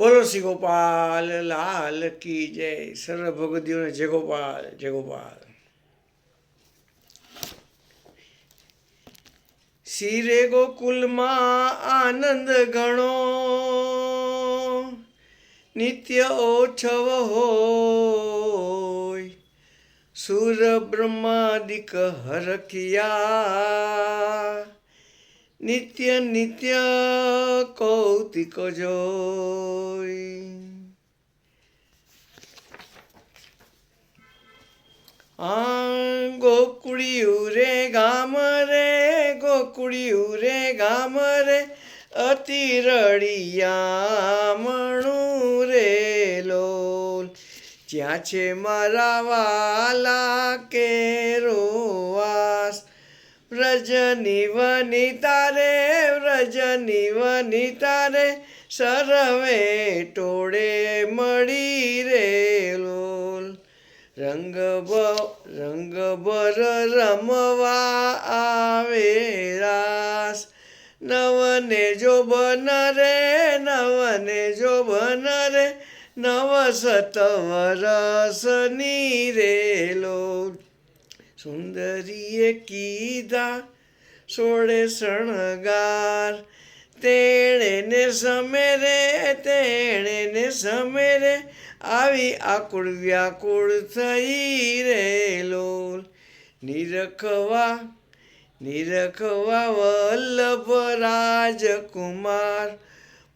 બોલો શ્રી ગોપાલ, લાલ કી જય સર્વ ભગવદીઓને જય ગોપાલ જય ગોપાલ. શિરે ગોકુલમાં આનંદ ગણો, નિત્ય ઓછવ હોય. સુર બ્રહ્માદિક હરખિયા નિત્ય નિત્ય કૌતિક જોઈ આ ગોકુળિયું રે ગામ રે ગોકુળિયું રે ગામ રે અતિ રળિયામણું રે લોલ જ્યાં છે મારા વાલા કે વાસ વ્રજની વનિતા રે વ્રજની વનિતા રે સરવે ટોળે મળી રે લોલ. રંગ બ રંગ બર રમવા આવે રાસ. નવને જો બન રે નવને જો બન રે નવ સત વરસની રે લોલ. સુંદરીએ કીધા, સોળે શણગાર, તેણે ને સમેરે તેણે ને સમેરે આવી આકુળ વ્યાકુળ થઈ રે લોલ. નિરખવા નિરખવા વલ્લભ રાજકુમાર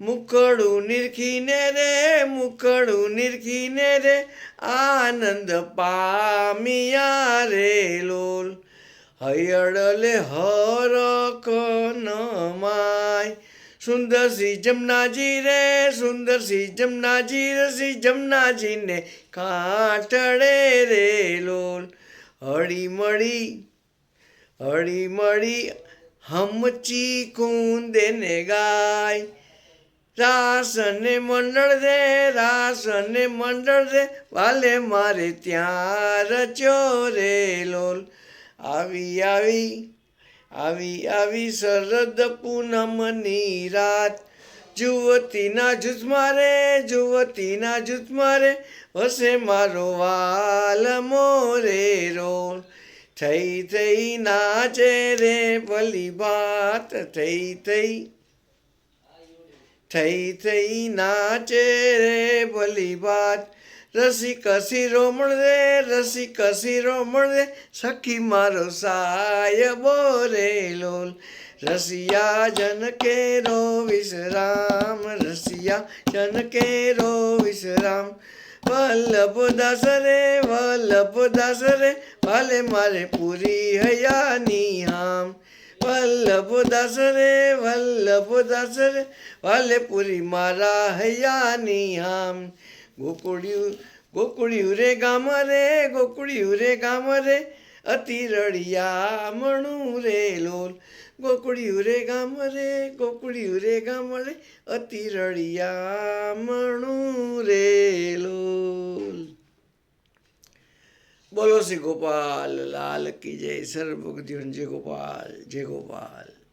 મુકડું નિરખીને રે મુકડું નિરખીને રે, આનંદ પામિયા રે લોલ. હયડલે હરક નમાય સુંદરસિંહ જમનાજી રે સુંદરસિંહ જમનાજી રસી જમનાજીને કાંટડે રે લોલ. હળી મળી હળી મળી હમચી કુંદે ને ગાય. રાસને મંડળ રે રાસને મંડળ રે વાલે મારે ત્યાં રચ્યો રે લોલ. આવી આવી આવી આવી શરદ પૂનમની રાત. જુવતીના જૂથમાં રે, જુવતીના જૂથમાં રે, વસે મારો વાલ મોરે રોલ. થઈ થઈ નાચે રે, ભલી ભાત થઈ થઈ. થઈ થઈ નાચે રે ભલી વાત. રસી કસી રોમણ રે રસી કસી રોમણ રે, સખી મારો સાય બોરે લોલ. રસિયા જન કેરો વિશ્રામ, રસિયા જન કેરો વિશ્રામ. વલ્લભ દાસ રે વલ્લભ દાસ રે, ભલે મારે પૂરી હયાની હામ. વલ્લભ દાસ રે વલ્લભ દાસ રે વાલેપુરી મારા હૈયાની આમ. ગોકુળિયું ગોકુળિયું રે ગામ રે, ગોકુળિયું રે ગામ રે, અતિ રળિયા મણું રે લોલ. ગોકુળિયું રે ગામ રે, ગોકુળિયું રે ગામ રે, અતિ રળિયા મણું રે લોલ. બોલો શ્રી ગોપાલ લાલ કી જય સર્વભક્તિઓન જય ગોપાલ જય ગોપાલ.